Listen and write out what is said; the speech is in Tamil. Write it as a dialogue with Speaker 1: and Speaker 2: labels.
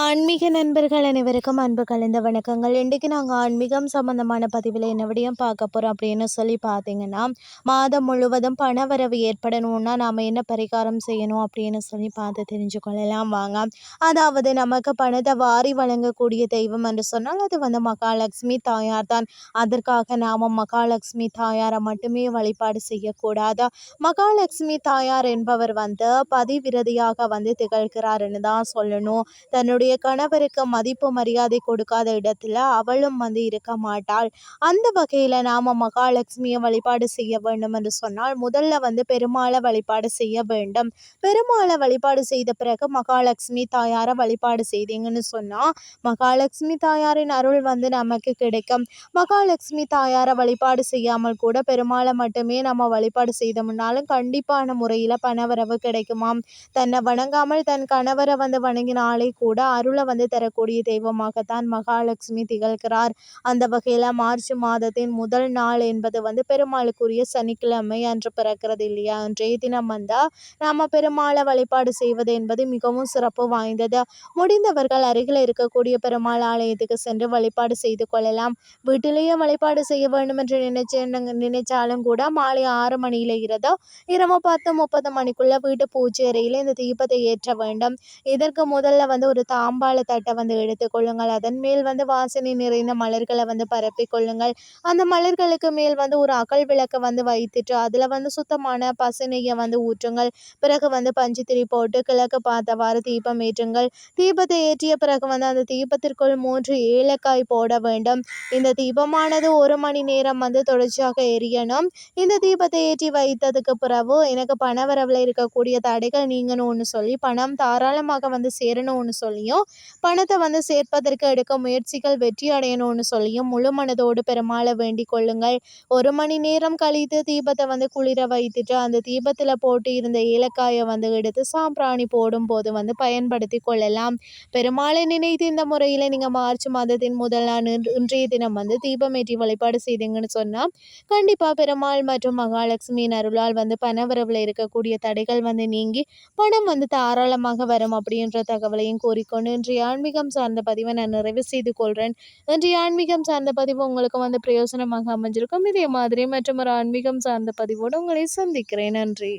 Speaker 1: ஆன்மீக நண்பர்கள் அனைவருக்கும் அன்பு கலந்த வணக்கங்கள். இன்றைக்கு நாங்கள் ஆன்மீகம் சம்பந்தமான பதிவில் என்ன விடையும் பார்க்க போகிறோம் அப்படின்னு சொல்லி பார்த்தீங்கன்னா மாதம் முழுவதும் பண வரவு ஏற்படணும்னா நாம் என்ன பரிகாரம் செய்யணும் அப்படின்னு சொல்லி பார்த்து தெரிஞ்சு கொள்ளலாம் வாங்க. அதாவது நமக்கு பணத்தை வாரி வழங்கக்கூடிய தெய்வம் என்று சொன்னால் அது வந்து மகாலட்சுமி தாயார் தான். அதற்காக நாம் மகாலட்சுமி தாயாரை மட்டுமே வழிபாடு செய்யக்கூடாது? மகாலட்சுமி தாயார் என்பவர் வந்து பதிவிரதியாக வந்து திகழ்கிறாருன்னு தான் சொல்லணும். தன்னுடைய கணவருக்கு மதிப்பு மரியாதை கொடுக்காத இடத்துல அவளும் வந்து இருக்க மாட்டாள். அந்த வகையில் நாம் மகாலட்சுமியை வழிபாடு செய்ய வேண்டும் என்று சொன்னால் முதல்ல வந்து பெருமாளை வழிபாடு செய்ய வேண்டும். பெருமாளை வழிபாடு செய்த பிறகு மகாலட்சுமி தாயாரை வழிபாடு செய்தீங்கன்னு சொன்னால் மகாலட்சுமி தாயாரின் அருள் வந்து நமக்கு கிடைக்கும். மகாலட்சுமி தாயாரை வழிபாடு செய்யாமல் கூட பெருமாளை மட்டுமே நம்ம வழிபாடு செய்தோம்னாலும் கண்டிப்பான முறையில் பணவரவு கிடைக்குமாம். தன்னை வணங்காமல் தன் கணவரை வந்து வணங்கினாலே கூட அருளை வந்து தரக்கூடிய தெய்வமாகத்தான் மகாலட்சுமி திகழ்கிறார். அந்த வகையில் மார்ச் மாதத்தின் முதல் நாள் என்பது வந்து பெருமாளுக்குரிய சனிக்கிழமை அன்று பிறக்கிறது இல்லையா? அன்றைய தினம் வந்தால் நாம் பெருமாளை வழிபாடு செய்வது என்பது மிகவும் சிறப்பு வாய்ந்தது. முடிந்தவர்கள் அருகில் இருக்கக்கூடிய பெருமாள் ஆலயத்துக்கு சென்று வழிபாடு செய்து கொள்ளலாம். வீட்டிலேயே வழிபாடு செய்ய வேண்டும் என்று நினைச்சு நினைச்சாலும் கூட மாலை ஆறு மணியில இருந்தோ இரவு பத்து முப்பது மணிக்குள்ள வீட்டு பூஜை அறையில் இந்த தீபத்தை ஏற்ற வேண்டும். இதற்கு முதல்ல வந்து ஒரு தாம்பாள தட்டை வந்து எடுத்துக்கொள்ளுங்கள் அதன் மேல் வந்து வாசனை நிறைந்த மலர்களை வந்து பரப்பி கொள்ளுங்கள். அந்த மலர்களுக்கு மேல் வந்து ஒரு அகல் விளக்கை வந்து வைத்துட்டு அதில் வந்து சுத்தமான பசுனையை வந்து ஊற்றுங்கள். பிறகு வந்து பஞ்சுத்திரி போட்டு கிழக்கு பார்த்தவாறு தீபம் ஏற்றுங்கள். தீபத்தை ஏற்றிய பிறகு வந்து அந்த தீபத்திற்குள் மூன்று ஏலக்காய் போட வேண்டும். இந்த தீபமானது ஒரு மணி நேரம் வந்து தொடர்ச்சியாக எரியணும். இந்த தீபத்தை ஏற்றி வைத்ததுக்கு பிறகு எனக்கு பணவரவில் இருக்கக்கூடிய தடைகள் நீங்கணும்னு சொல்லி பணம் தாராளமாக வந்து சேரணும்னு சொல்லியும் பணத்தை வந்து சேர்ப்பதற்கு எடுக்க முயற்சிகள் வெற்றி அடையணும்னு சொல்லியும் முழு மனதோடு பெருமாளை வேண்டிக் கொள்ளுங்கள். ஒரு மணி நேரம் கழித்து தீபத்தை வந்து குளிர வைத்துட்டு அந்த தீபத்தில் போட்டு இருந்த ஏலக்காயை வந்து எடுத்து சாம்பிராணி போடும்போது வந்து பயன்படுத்தி கொள்ளலாம். பெருமாளை நினைத்து இந்த முறையில் நீங்கள் மார்ச் மாதத்தின் முதல் நாள் இன்றைய தினம் வந்து தீபமேற்றி வழிபாடு செய்தீங்கன்னு சொன்னால் கண்டிப்பாக பெருமாள் மற்றும் மகாலட்சுமியின் அருளால் வந்து பணவரவில் இருக்கக்கூடிய தடைகள் வந்து நீங்கி பணம் வந்து தாராளமாக வரும் அப்படின்ற தகவலையும் கொண்டு இன்றைய ஆன்மீகம் சார்ந்த பதிவை நான் நிறைவு செய்து கொள்கிறேன் இன்றைய ஆன்மீகம் சார்ந்த பதிவு உங்களுக்கு வந்து பிரயோசனமாக அமைஞ்சிருக்கும். இதே மாதிரி மற்றும் ஒரு ஆன்மீகம் சார்ந்த பதிவோடு உங்களை சந்திக்கிறேன். நன்றி.